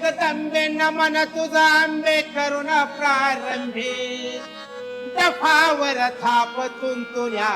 जगदंबे नमन तुझा आंबे करुण प्रारंभी. दफावर थापतून तुझ्या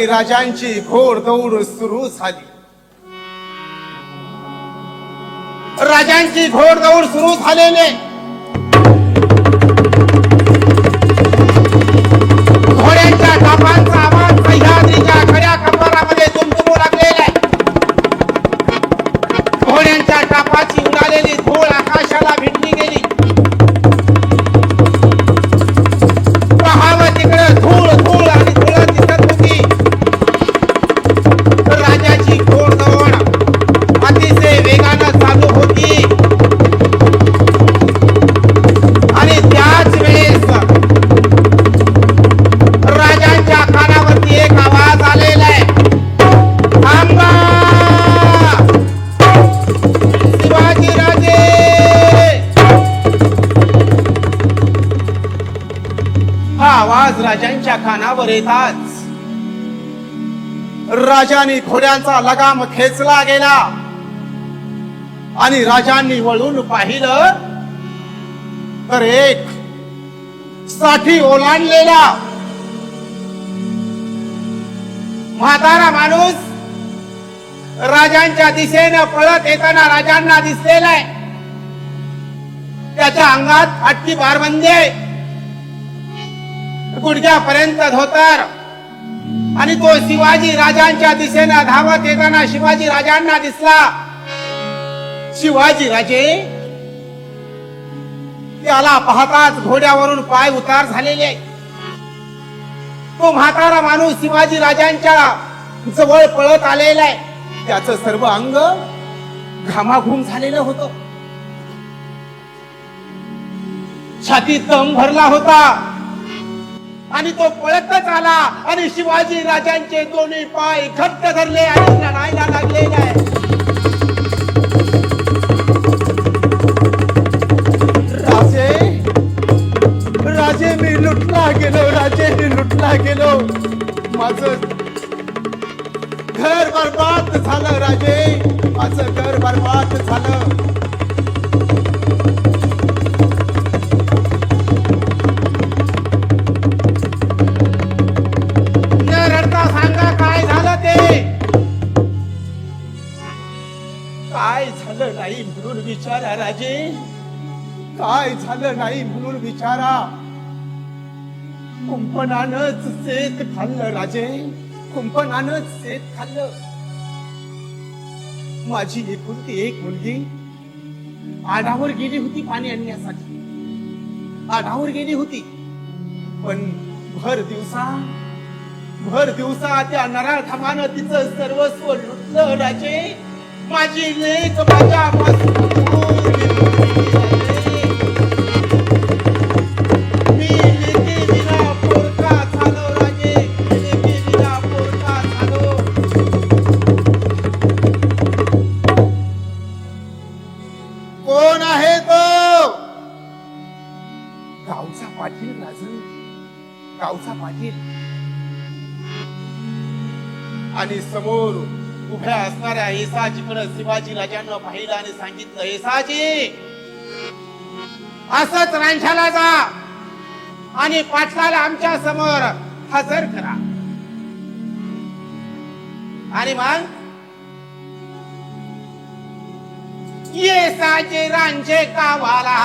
आणि राजांची घोड दौड सुरू झाली. राजांची घोड दौड सुरू झालेले. घोड्यांच्या टापांचा आवाज सह्याद्रीच्या खड्या खंबारामध्ये तुमतुमू लागलेला आहे. घोड्यांच्या टापाची उडालेली धूळ आकाशाला भिडली गेली. येताच राजाने घोड्यांचा लगाम खेचला गेला. आणि राजांनी वळून पाहिलं तर एक साठी ओलांडलेला. म्हातारा माणूस राजांच्या दिशेनं पळत येताना राजांना दिसलेला आहे. त्याच्या अंगात फाटकी बारबंदी गुडघ्यापर्यंत धोतर. आणि तो शिवाजी राजांच्या दिशेने धावत येताना शिवाजी राजांना दिसला. शिवाजी राजे त्याला पाहताच घोड्यावरून पाय उतार झालेले. तो म्हातारा माणूस शिवाजी राजांच्या जवळ पळत आलेला आहे. त्याच सर्व अंग घामाघूम झालेलं होत. छाती दम भरला होता. आणि तो पळतच आला. आणि शिवाजी राजांचे दोन्ही पाय घट्ट धरले आणि लढायला लागलेले आहे राजे राजे मी लुटला गेलो राजे मी लुटला गेलो. माझ घर बरबाद झालं राजे. माझं घर बरबाद झालं. काय झालं नाही म्हणून विचारा. कुंपणानच शेत खाल्लं राजे. कुंपणानच शेत खाल्लं. माझी एकुलती एक मुलगी. आडावर गेली होती पाणी आणण्यासाठी. आडावर गेली होती. पण भर दिवसा भर दिवसा त्या नराळ थांबानं तिचं सर्वस्व लुटलं राजे. माझी लेख माझ्या येसाजीकडे शिवाजी राजांना पाहिलं आणि सांगितलं येसाजी असच रांझाला जा आणि पाटलाला आमच्यासमोर हजर करा. आणि मग येसाजी रांझे गावाला.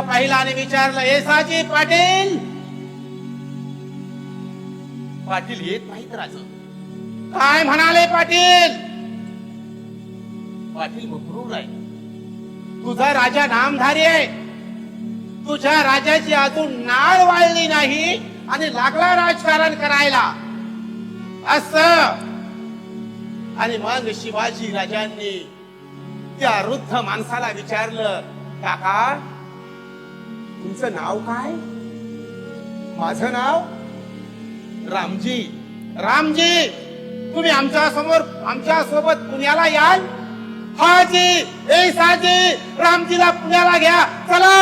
येसाजीकडे पाहिलं आणि विचारलं हे साजी पाटील! पाटील येत नाहीत राज. काय म्हणाले पाटील? पाटील मुकरूर आहे तुझा राजा नामधारी आहे. तुझ्या राजाची अजून नाळ वाळली नाही आणि लागला राजकारण करायला. अस. आणि मग शिवाजी राजांनी त्या वृद्ध माणसाला विचारलं काका तुमचं नाव काय माझं नाव रामजी रामजी तुम्ही आमच्यासमोर आमच्यासोबत पुण्याला याल. हाजी ए साजी रामजीला पुण्याला घ्या. चला!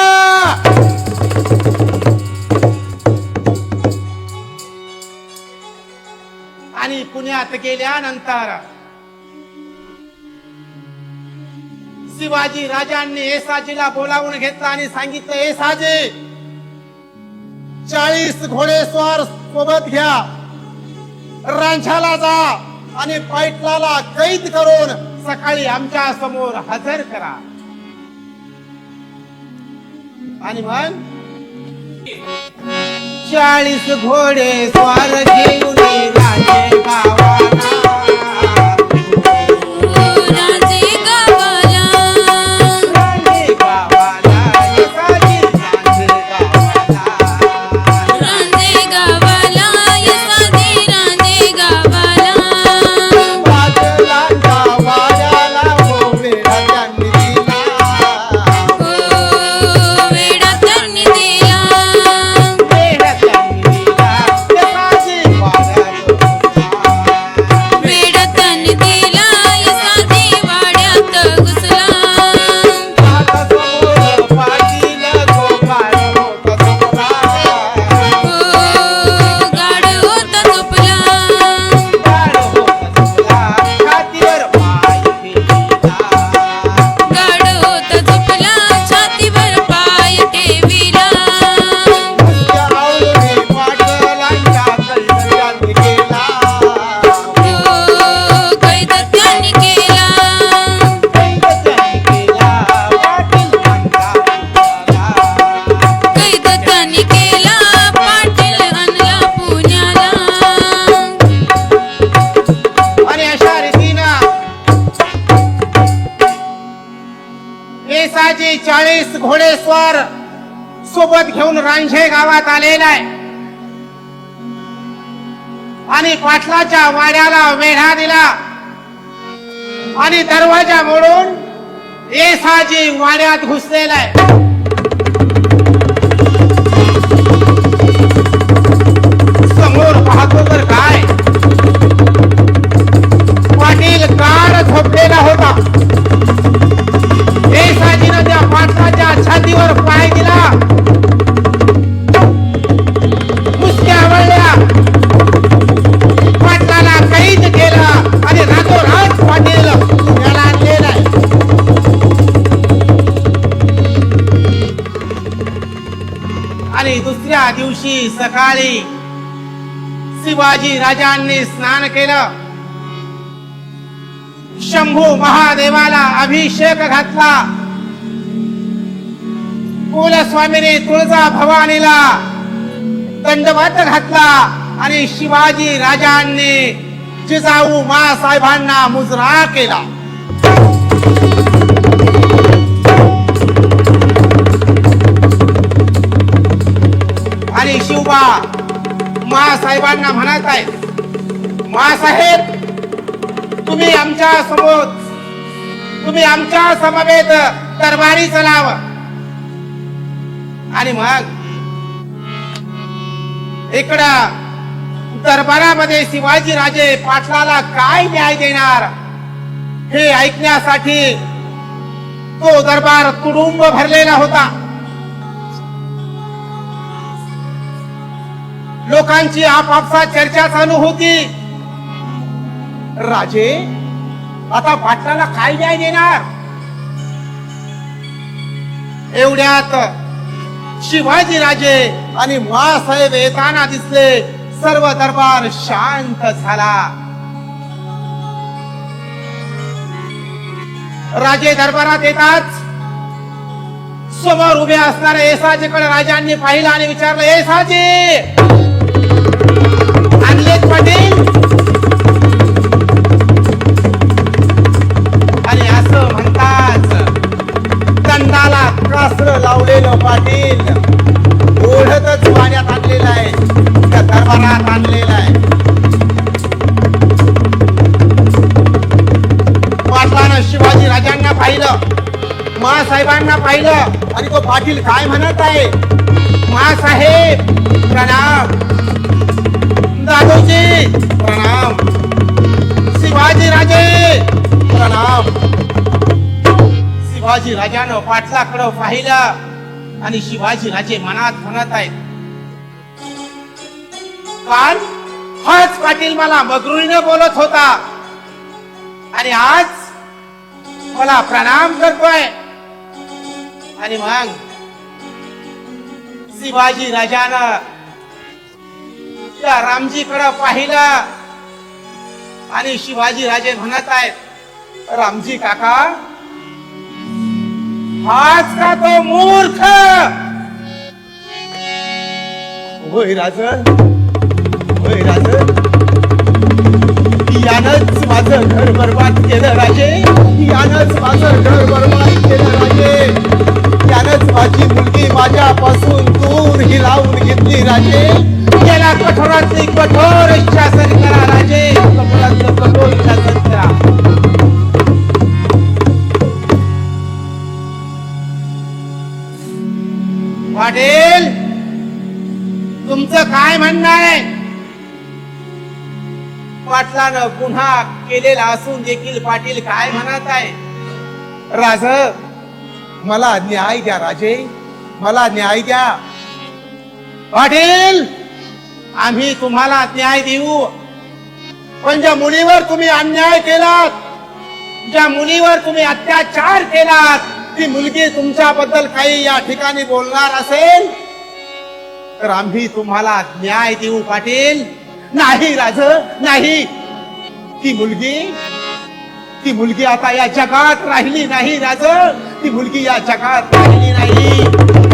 आणि पुण्यात गेल्यानंतर शिवाजी राजांनी एसाजीला बोलावून घेतलं आणि सांगितलं एसाजी चाळीस घोडेस्वार सोबत घ्या. रांझाला जा आणि पैठलाला कैद करून सकाळी आमच्यासमोर हजर करा. आणि मग चाळीस घोडे स्वार घेऊन राजे गावाला. आलेला आहे आणि पाटलाच्या वाड्याला वेढा दिला. आणि दरवाजा मोडून येसाजी वाड्यात घुसलेला आहे. समोर पाहतो तर काय? पाटील काळ झोपलेला होता. येसाजीनं त्या पाटलाच्या छातीवर पाय दिला. पाटील आणलेला आहे. आणि दुसऱ्या दिवशी सकाळी शिवाजी राजांनी स्नान केलं. शंभू महादेवाला अभिषेक घातला. कुलस्वामीने तुळजा भवानीला दंडवत घातला. आणि शिवाजी राजांनी जिजाऊ मा साहेबांना मुजरा केला. आणि शिवबा मा साहेबांना म्हणत आहे मा साहेब तुम्ही आमच्यासमोर तुम्ही आमच्या समवेत दरबारी चलाव. आणि मग इकडं दरबारामध्ये शिवाजी राजे पाटलाला काय न्याय देणार हे ऐकण्यासाठी तो दरबार तुडुंब भरलेला होता. लोकांची आपापसात चर्चा चालू होती. राजे आता पाटलाला काय न्याय देणार? एवढ्यात शिवाजी राजे आणि मासाहेब येताना दिसले. सर्व दरबार शांत झाला. राजे दरबारात येताच समोर उभे असणाऱ्या येसाजीकडे राजांनी पाहिलं आणि विचारलं येसाजी आणलेत पाटील. आणि असं म्हणताच दंडाला कासर लावलेलं पाटील. ओढतच पाण्यात आणलेलं आहे. त्या दरबारात आहे. पाटलानं शिवाजी राजांना पाहिलं महासाहेबांना पाहिलं आणि तो पाटील काय म्हणत आहे? महासाहेब प्रणाम. दादोजी प्रणाम. शिवाजी राजे प्रणाम. शिवाजी राजानं पाटलाकडं पाहिलं आणि शिवाजी राजे मनात म्हणत आहेत पण हाच पाटील मला मगरुळीनं बोलत होता. आणि आज मला प्रणाम करतोय. आणि मग शिवाजी राजानं त्या रामजीकडे पाहिलं. आणि शिवाजी राजे म्हणत आहेत रामजी काका हाच का तो मूर्ख? होय राज होय राज यानंच माझं घर बर्बाद केलं राजे. यानच माझं घर बर्बाद केलं राजे. यानंच माझी मुलगी माझ्यापासून दूर ही लावून घेतली राजे. याला कठोरातली कठोर शासन करा राजे. कठोरातलं कठोर शासन करा. पाटील तुमचं काय म्हणणं आहे? पाटलानं पुन्हा केलेला असून देखील पाटील काय म्हणत आहे? राज मला न्याय द्या राजे मला न्याय द्या. पाटील आम्ही तुम्हाला न्याय देऊ. पण ज्या मुलीवर तुम्ही अन्याय केलात ज्या मुलीवर तुम्ही अत्याचार केलात ती मुलगी तुमच्याबद्दल काही या ठिकाणी बोलणार असेल? तर आम्ही तुम्हाला न्याय देऊ पाटील. नाही राज नाही. ती मुलगी ती मुलगी आता या जगात राहिली नाही राज. ती मुलगी या जगात राहिली नाही.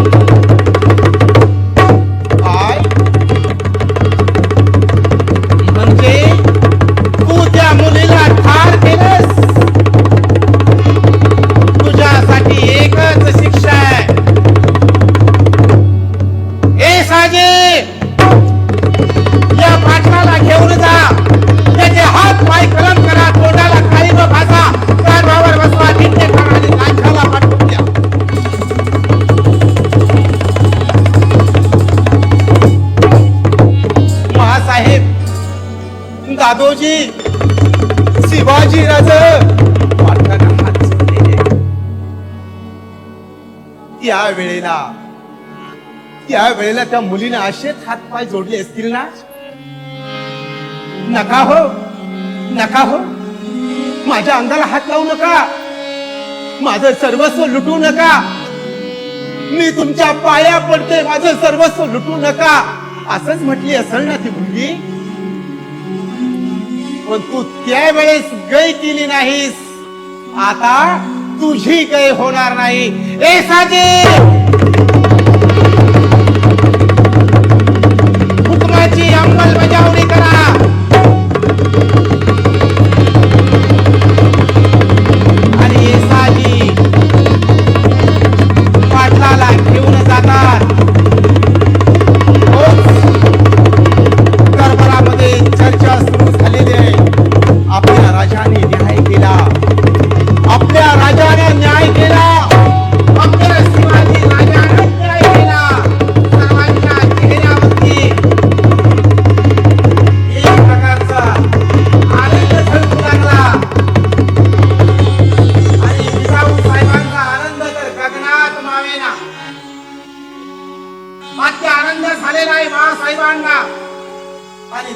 दादोजी शिवाजी राज. त्या वेळेला त्या वेळेला त्या मुलीने असेच हात पाय जोडले असतील ना? नका हो नका हो. माझ्या अंगाला हात लावू नका. माझं सर्वस्व लुटू नका. मी तुमच्या पाया पडते माझं सर्वस्व लुटू नका. असंच म्हटली असेल ना ती मुलगी? पण तू त्यावेळेस गय केली नाहीस. आता तुझी गय होणार नाही. ए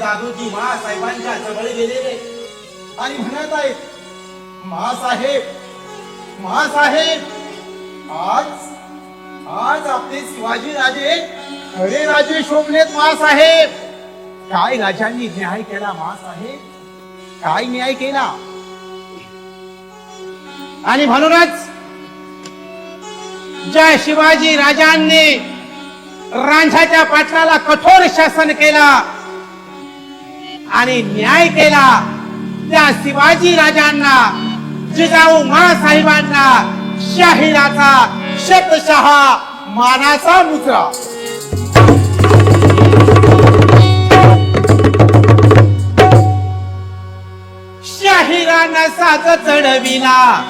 दादूजी महासाहेबांच्या जवळ गेलेले. आणि म्हणत आहेत महासाहेब महासाहेब आज आज आपले शिवाजी राजे खरे राजे शोभलेत महासाहेब. काय राजांनी न्याय केला महासाहेब? काय न्याय केला? आणि म्हणूनच ज्या शिवाजी राजांनी रांझाच्या पाटलाला कठोर शासन केला आणि न्याय केला. त्या शिवाजी राजांना जिजाऊ महासाहेबांना शाहिराचा शतशहा मानाचा मुद्रा. शाहिरानं साज चढविला.